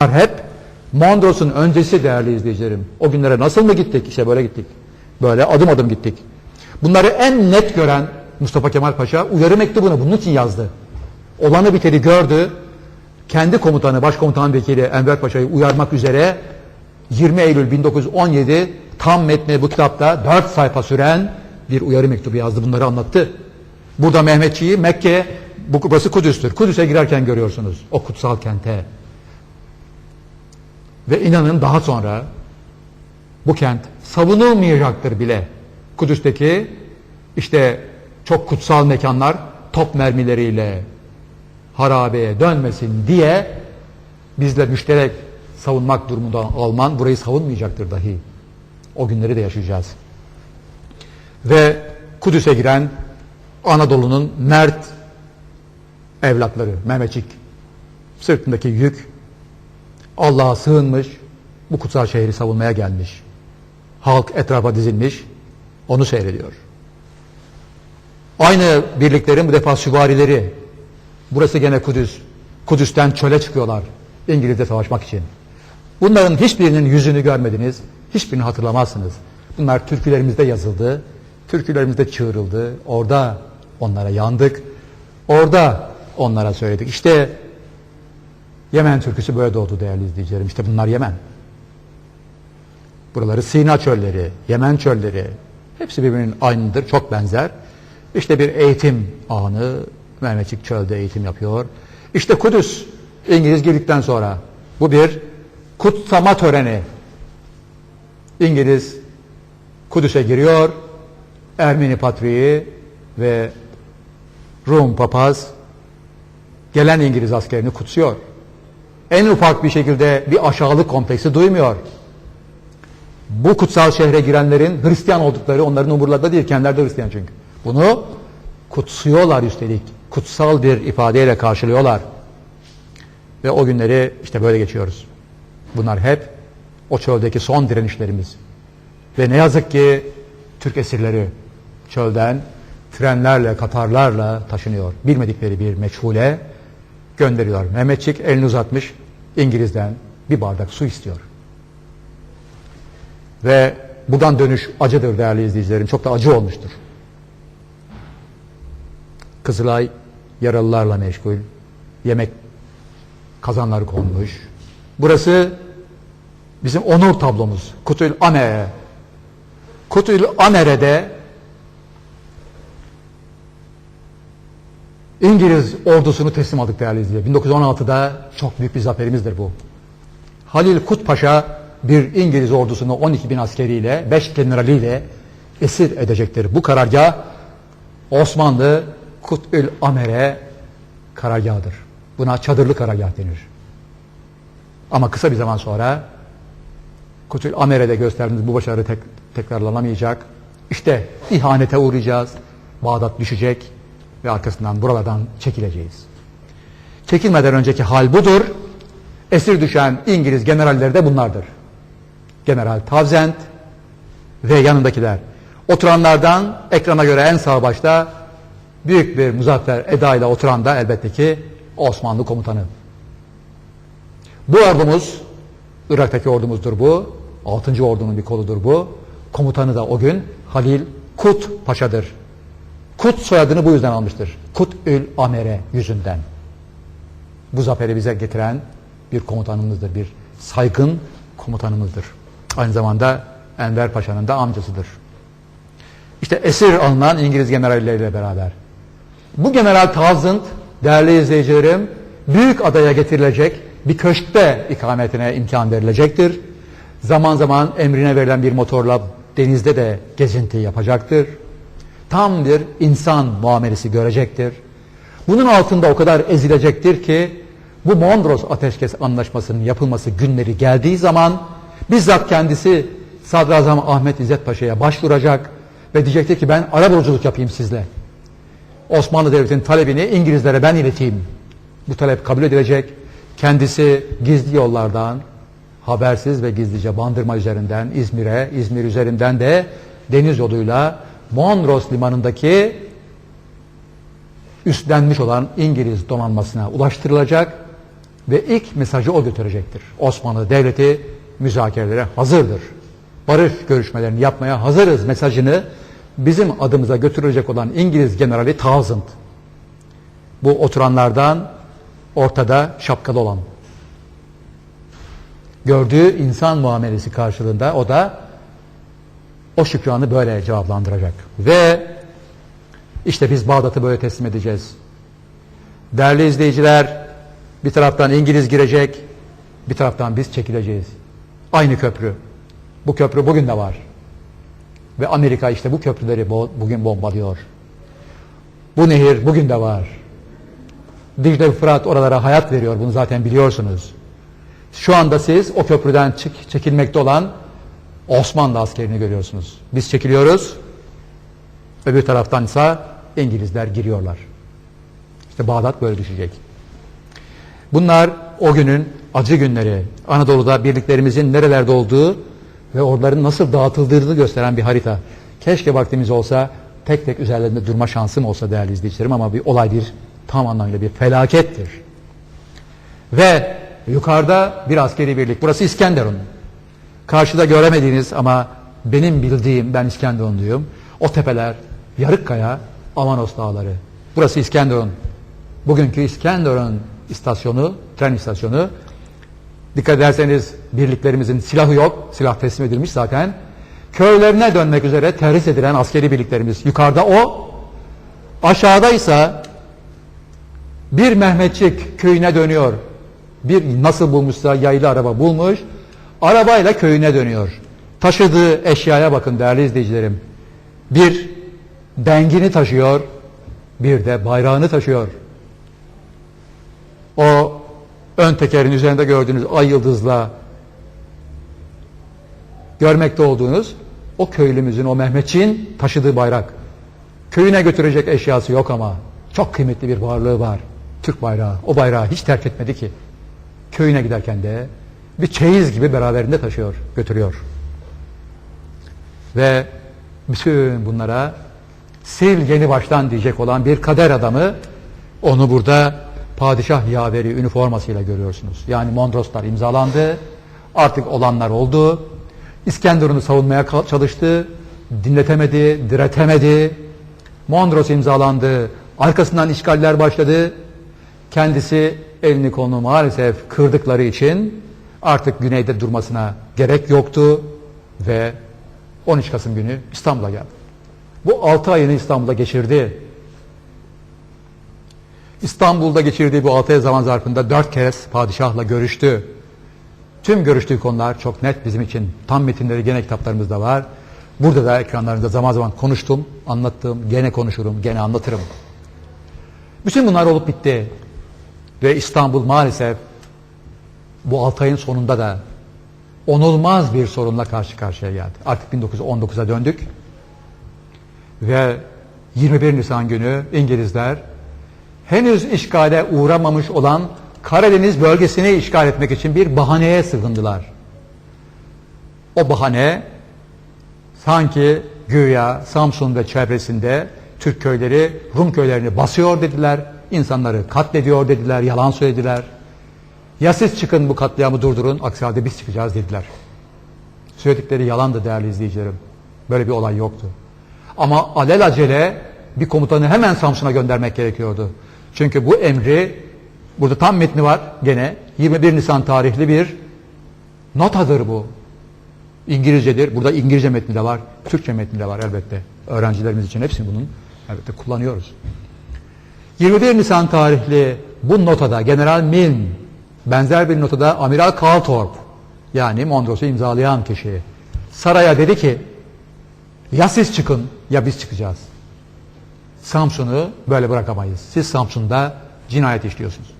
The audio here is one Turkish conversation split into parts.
hep Mondros'un öncesi değerli izleyicilerim. O günlere nasıl mı gittik? İşte böyle gittik. Böyle adım adım gittik. Bunları en net gören Mustafa Kemal Paşa uyarı mektubunu bunun için yazdı. Olanı biteni gördü. Kendi komutanı, başkomutan vekili Enver Paşa'yı uyarmak üzere 20 Eylül 1917 tam metni bu kitapta 4 sayfa süren bir uyarı mektubu yazdı. Bunları anlattı. Burada Mehmetçiği Mekke, bu, burası Kudüs'tür. Kudüs'e girerken görüyorsunuz o kutsal kente. Ve inanın daha sonra bu kent savunulmayacaktır bile. Kudüs'teki işte çok kutsal mekanlar top mermileriyle harabeye dönmesin diye bizle müşterek savunmak durumunda Alman burayı savunmayacaktır dahi. O günleri de yaşayacağız. Ve Kudüs'e giren Anadolu'nun mert evlatları Mehmetçik sırtındaki yük Allah'a sığınmış, bu kutsal şehri savunmaya gelmiş. Halk etrafa dizilmiş, onu seyrediyor. Aynı birliklerin bu defa süvarileri, burası gene Kudüs, Kudüs'ten çöle çıkıyorlar İngiliz'de savaşmak için. Bunların hiçbirinin yüzünü görmediniz, hiçbirini hatırlamazsınız. Bunlar türkülerimizde yazıldı, türkülerimizde çığırıldı, orada onlara yandık, orada onlara söyledik. İşte Yemen türküsü böyle doğdu değerli izleyicilerim. İşte bunlar Yemen. Buraları Sina çölleri, Yemen çölleri. Hepsi birbirinin aynıdır, çok benzer. İşte bir eğitim anı. Mehmetçik çölde eğitim yapıyor. İşte Kudüs, İngiliz girdikten sonra bu bir kutsama töreni. İngiliz Kudüs'e giriyor. Ermeni patriği ve Rum papaz gelen İngiliz askerini kutsuyor en ufak bir şekilde bir aşağılık kompleksi duymuyor. Bu kutsal şehre girenlerin Hristiyan oldukları onların umurlarında değil. Kendileri de Hristiyan çünkü. Bunu kutsuyorlar üstelik. Kutsal bir ifadeyle karşılıyorlar. Ve o günleri işte böyle geçiyoruz. Bunlar hep o çöldeki son direnişlerimiz. Ve ne yazık ki Türk esirleri çölden trenlerle, katarlarla taşınıyor. Bilmedikleri bir meçhule gönderiyor. Mehmetçik elini uzatmış İngiliz'den bir bardak su istiyor. Ve buradan dönüş acıdır değerli izleyicilerim. Çok da acı olmuştur. Kızılay yaralılarla meşgul. Yemek kazanları konmuş. Burası bizim onur tablomuz. Kutül Amere. Kutül Amere'de İngiliz ordusunu teslim aldık değerli izleyiciler. 1916'da çok büyük bir zaferimizdir bu. Halil Kut Paşa bir İngiliz ordusunu 12 bin askeriyle, 5 generaliyle esir edecektir. Bu karargah Osmanlı Kut'ül Amere karargahıdır. Buna çadırlı karargah denir. Ama kısa bir zaman sonra Kut'ül Amere'de gösterdiğimiz bu başarı tek, tekrarlanamayacak. İşte ihanete uğrayacağız. Bağdat düşecek ve arkasından buralardan çekileceğiz. Çekilmeden önceki hal budur. Esir düşen İngiliz generalleri de bunlardır. General Tavzent ve yanındakiler. Oturanlardan ekrana göre en sağ başta büyük bir muzaffer eda ile oturan da elbette ki Osmanlı komutanı. Bu ordumuz, Irak'taki ordumuzdur bu. 6. ordunun bir koludur bu. Komutanı da o gün Halil Kut Paşa'dır. Kut soyadını bu yüzden almıştır. Kut'ül Amere yüzünden. Bu zaferi bize getiren bir komutanımızdır, bir saygın komutanımızdır. Aynı zamanda Enver Paşa'nın da amcasıdır. İşte esir alınan İngiliz generalleriyle beraber. Bu General Townsend, değerli izleyicilerim, büyük adaya getirilecek bir köşkte ikametine imkan verilecektir. Zaman zaman emrine verilen bir motorla denizde de gezinti yapacaktır tam bir insan muamelesi görecektir. Bunun altında o kadar ezilecektir ki bu Mondros Ateşkes Anlaşması'nın yapılması günleri geldiği zaman bizzat kendisi Sadrazam Ahmet İzzet Paşa'ya başvuracak ve diyecektir ki ben ara buluculuk yapayım sizle. Osmanlı Devleti'nin talebini İngilizlere ben ileteyim. Bu talep kabul edilecek. Kendisi gizli yollardan habersiz ve gizlice Bandırma üzerinden İzmir'e, İzmir üzerinden de deniz yoluyla Mondros limanındaki üstlenmiş olan İngiliz donanmasına ulaştırılacak Ve ilk mesajı o götürecektir. Osmanlı Devleti müzakerelere hazırdır. Barış görüşmelerini yapmaya hazırız mesajını bizim adımıza götürecek olan İngiliz generali Townsend. Bu oturanlardan ortada şapkalı olan. Gördüğü insan muamelesi karşılığında o da o şükranı böyle cevaplandıracak. Ve işte biz Bağdat'ı böyle teslim edeceğiz. Değerli izleyiciler, bir taraftan İngiliz girecek, bir taraftan biz çekileceğiz. Aynı köprü. Bu köprü bugün de var. Ve Amerika işte bu köprüleri bo- bugün bombalıyor. Bu nehir bugün de var. Dicle Fırat oralara hayat veriyor. Bunu zaten biliyorsunuz. Şu anda siz o köprüden çekilmekte olan Osmanlı askerini görüyorsunuz. Biz çekiliyoruz. Öbür taraftan ise İngilizler giriyorlar. İşte Bağdat böyle düşecek. Bunlar o günün acı günleri. Anadolu'da birliklerimizin nerelerde olduğu ve oraların nasıl dağıtıldığını gösteren bir harita. Keşke vaktimiz olsa tek tek üzerlerinde durma şansım olsa değerli izleyicilerim ama bir olay bir tam anlamıyla bir felakettir. Ve yukarıda bir askeri birlik. Burası İskenderun. Karşıda göremediğiniz ama benim bildiğim, ben İskenderunluyum. O tepeler, Yarıkkaya, Avanos dağları. Burası İskenderun. Bugünkü İskenderun istasyonu, tren istasyonu. Dikkat ederseniz birliklerimizin silahı yok. Silah teslim edilmiş zaten. Köylerine dönmek üzere terhis edilen askeri birliklerimiz. Yukarıda o. Aşağıda ise bir Mehmetçik köyüne dönüyor. Bir nasıl bulmuşsa yaylı araba bulmuş. Arabayla köyüne dönüyor. Taşıdığı eşyaya bakın değerli izleyicilerim. Bir dengini taşıyor, bir de bayrağını taşıyor. O ön tekerin üzerinde gördüğünüz ay yıldızla görmekte olduğunuz o köylümüzün, o Mehmetçiğin taşıdığı bayrak. Köyüne götürecek eşyası yok ama çok kıymetli bir varlığı var. Türk bayrağı. O bayrağı hiç terk etmedi ki. Köyüne giderken de bir çeyiz gibi beraberinde taşıyor, götürüyor. Ve bütün bunlara sil yeni baştan diyecek olan bir kader adamı onu burada padişah yaveri üniformasıyla görüyorsunuz. Yani Mondroslar imzalandı. Artık olanlar oldu. İskenderun'u savunmaya çalıştı. Dinletemedi, diretemedi. Mondros imzalandı. Arkasından işgaller başladı. Kendisi elini kolunu maalesef kırdıkları için artık güneyde durmasına gerek yoktu ve 13 Kasım günü İstanbul'a geldi. Bu 6 ayını İstanbul'da geçirdi. İstanbul'da geçirdiği bu 6 ay zaman zarfında 4 kez padişahla görüştü. Tüm görüştüğü konular çok net bizim için. Tam metinleri gene kitaplarımızda var. Burada da ekranlarında zaman zaman konuştum, anlattım, gene konuşurum, gene anlatırım. Bütün bunlar olup bitti. Ve İstanbul maalesef bu 6 ayın sonunda da onulmaz bir sorunla karşı karşıya geldi. Artık 1919'a döndük. Ve 21 Nisan günü İngilizler henüz işgale uğramamış olan Karadeniz bölgesini işgal etmek için bir bahaneye sığındılar. O bahane sanki güya Samsun ve çevresinde Türk köyleri Rum köylerini basıyor dediler. insanları katlediyor dediler, yalan söylediler. Ya siz çıkın bu katliamı durdurun, aksi halde biz çıkacağız dediler. Söyledikleri yalandı değerli izleyicilerim. Böyle bir olay yoktu. Ama alelacele bir komutanı hemen Samsun'a göndermek gerekiyordu. Çünkü bu emri, burada tam metni var gene, 21 Nisan tarihli bir notadır bu. İngilizcedir. Burada İngilizce metni de var, Türkçe metni de var elbette. Öğrencilerimiz için hepsini bunun elbette kullanıyoruz. 21 Nisan tarihli bu notada General Milne, benzer bir notada Amiral Calthorpe, yani Mondros'u imzalayan kişi saraya dedi ki ya siz çıkın ya biz çıkacağız. Samsun'u böyle bırakamayız. Siz Samsun'da cinayet işliyorsunuz.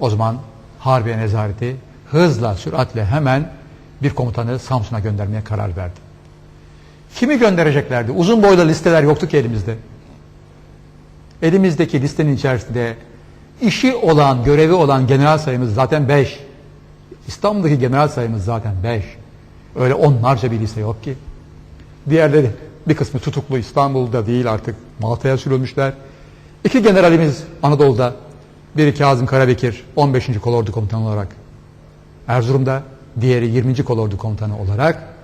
O zaman Harbiye Nezareti hızla, süratle hemen bir komutanı Samsun'a göndermeye karar verdi. Kimi göndereceklerdi? Uzun boylu listeler yoktu ki elimizde. Elimizdeki listenin içerisinde işi olan, görevi olan general sayımız zaten 5. İstanbul'daki general sayımız zaten 5. Öyle onlarca bir liste yok ki. Diğerleri bir kısmı tutuklu İstanbul'da değil artık Malta'ya sürülmüşler. İki generalimiz Anadolu'da Biri Kazım Karabekir 15. Kolordu Komutanı olarak Erzurum'da, diğeri 20. Kolordu Komutanı olarak